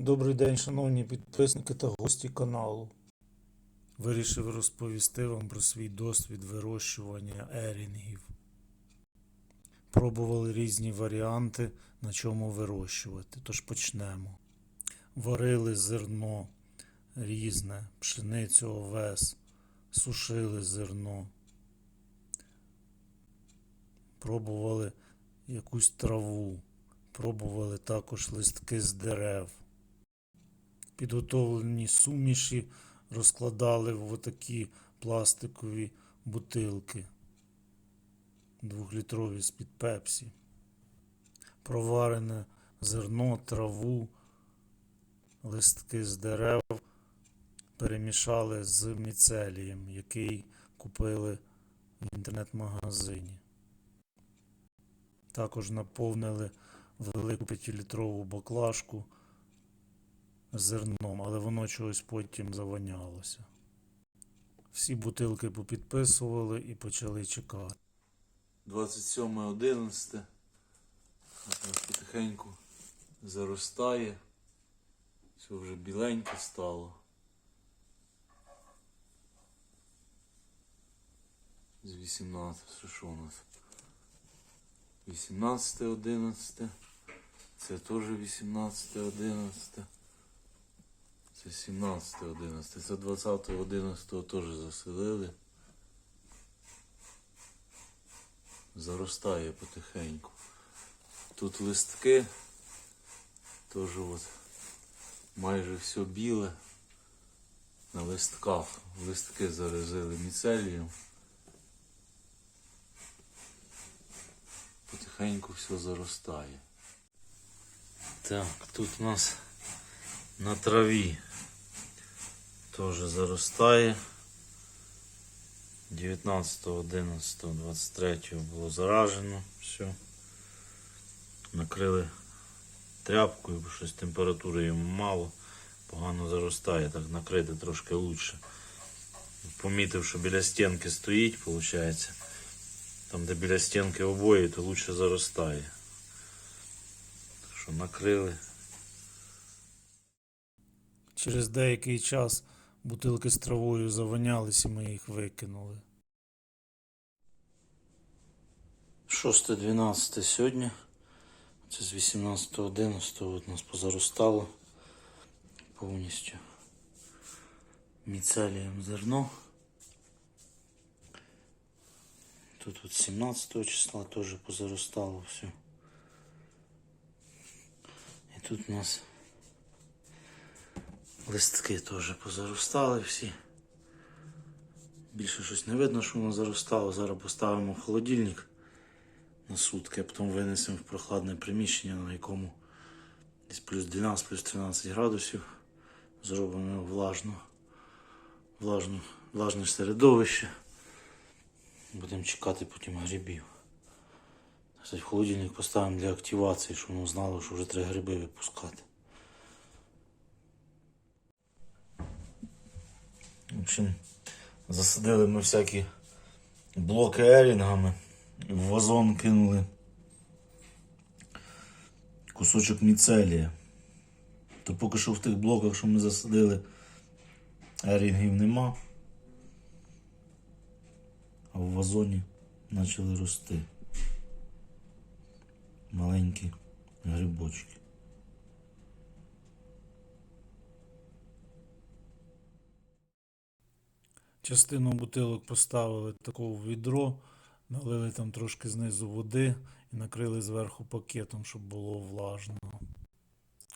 Добрий день, шановні підписники та гості каналу. Вирішив розповісти вам про свій досвід вирощування ерінгів. Пробували різні варіанти, на чому вирощувати, тож почнемо. Варили зерно різне, пшеницю, овес, сушили зерно. Пробували якусь траву, пробували також листки з дерев. Підготовлені суміші розкладали в отакі пластикові бутилки двохлітрові з-під пепсі. Проварене зерно, траву, листки з дерев перемішали з міцелієм, який купили в інтернет-магазині. Також наповнили велику 5-літрову баклажку зерном, але воно чогось потім завонялося. Всі бутилки попідписували і почали чекати. 27.11. Потихеньку заростає. Все вже біленьке стало. З 18. Що, у нас? 18.11. Це теж 18.11. Це 17.11. Це 20.11 теж заселили. Заростає потихеньку. Тут листки. Теж от майже все біле. На листках. Листки заразили міцелієм. Потихеньку все заростає. Так, тут у нас на траві теж заростає. 19.11.23 було заражено все. Накрили тряпкою, бо щось температури йому мало. Погано заростає, так накрити трошки лучше. Помітив, що біля стінки стоїть, виходить. Там, де біля стінки обої, то лучше заростає. Так що накрили. Через деякий час бутилки з травою завонялись і ми їх викинули. 6.12 сьогодні. Це з 18.11 от нас позаростало повністю міцелієм зерно. Тут от 17 числа теж позаростало все. І тут у нас листки теж позаростали всі. Більше щось не видно, що воно заростало. Зараз поставимо в холодильник на сутки, а потім винесемо в прохладне приміщення, на якому десь плюс 12, плюс 13 градусів. Зробимо його влажно, влажне середовище. Будемо чекати потім грибів. Кстати, в холодильник поставимо для активації, щоб воно знало, що вже треба гриби випускати. В общем, засадили ми всякі блоки ерінгами. В вазон кинули кусочок міцелія. То поки що в тих блоках, що ми засадили, ерінгів нема. А в вазоні почали рости маленькі грибочки. Частину бутилок поставили таку в відро, налили там трошки знизу води і накрили зверху пакетом, щоб було влажно.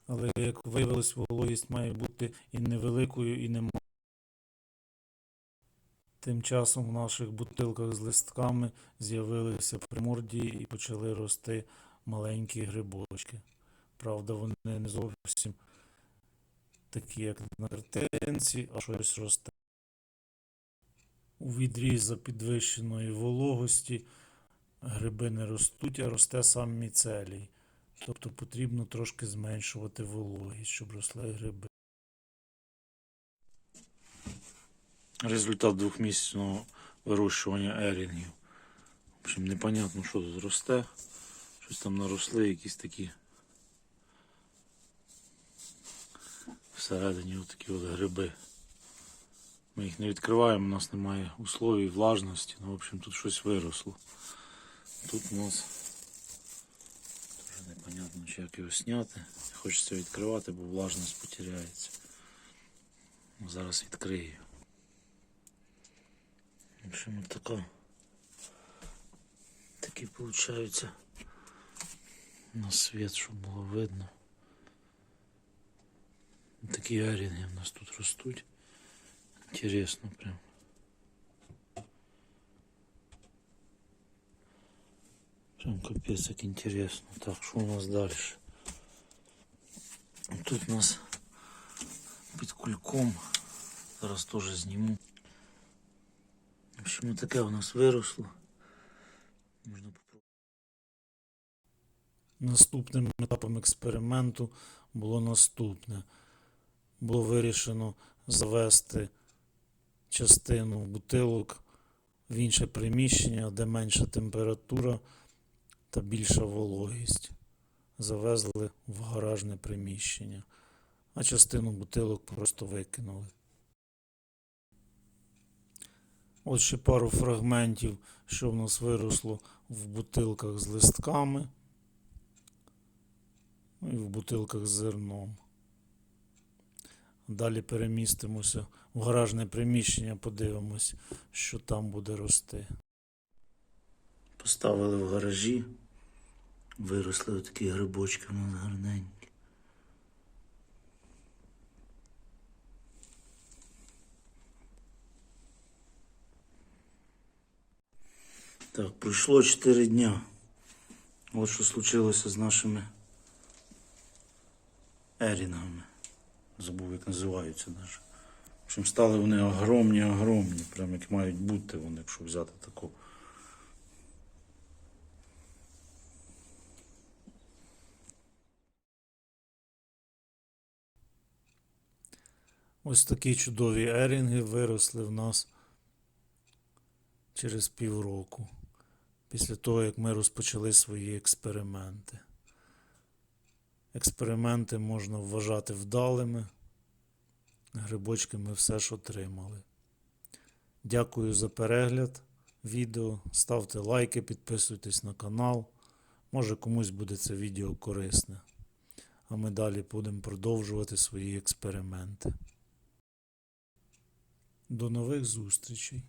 Але як виявилось, вологість має бути і невеликою, і не Тим часом в наших бутилках з листками з'явилися примордії і почали рости маленькі грибочки. Правда, вони не зовсім такі, як на картинці, а щось росте. У відрі за підвищеної вологості гриби не ростуть, а росте сам міцелій. Тобто потрібно трошки зменшувати вологість, щоб росли гриби. Результат двохмісячного вирощування ерінгів. В общем, непонятно, що тут росте. Щось там наросли, якісь такі Всередині отакі от гриби. Ми їх не відкриваємо, у нас немає условій, влажності. Ну, в общем, тут щось виросло. Тут у нас дуже непонятно, чи як його зняти. Хочеться відкривати, бо влажність потеряється. Ну, Зараз відкрию. В общем, от така. Такі виходить на світ, щоб було видно. Такі арінги у нас тут ростуть. Интересно прям. Прям капец, как интересно. Так, что у нас дальше? Тут у нас під кульком. Зараз теж зніму. В общем, таке у нас виросло. Можна. Наступним етапом експерименту було наступне. Було вирішено завести частину бутилок в інше приміщення, де менша температура та більша вологість. Завезли в гаражне приміщення, а частину бутилок просто викинули. От ще пару фрагментів, що в нас виросло в бутилках з листками. І в бутилках з зерном. Далі перемістимося в гаражне приміщення, подивимось, що там буде рости. Поставили в гаражі. Виросли такі грибочки у нас гарненькі. Так, пройшло 4 дня. От що случилося з нашими ерінгами. Забув, як називаються навіть. В стали вони огромні, огромні, прям як мають бути вони, якщо взяти таку. Ось такі чудові ерінги виросли в нас через півроку, після того, як ми розпочали свої експерименти. Експерименти можна вважати вдалими. Грибочки ми все ж отримали. Дякую за перегляд відео. Ставте лайки, підписуйтесь на канал. Може комусь буде це відео корисне. А ми далі будемо продовжувати свої експерименти. До нових зустрічей!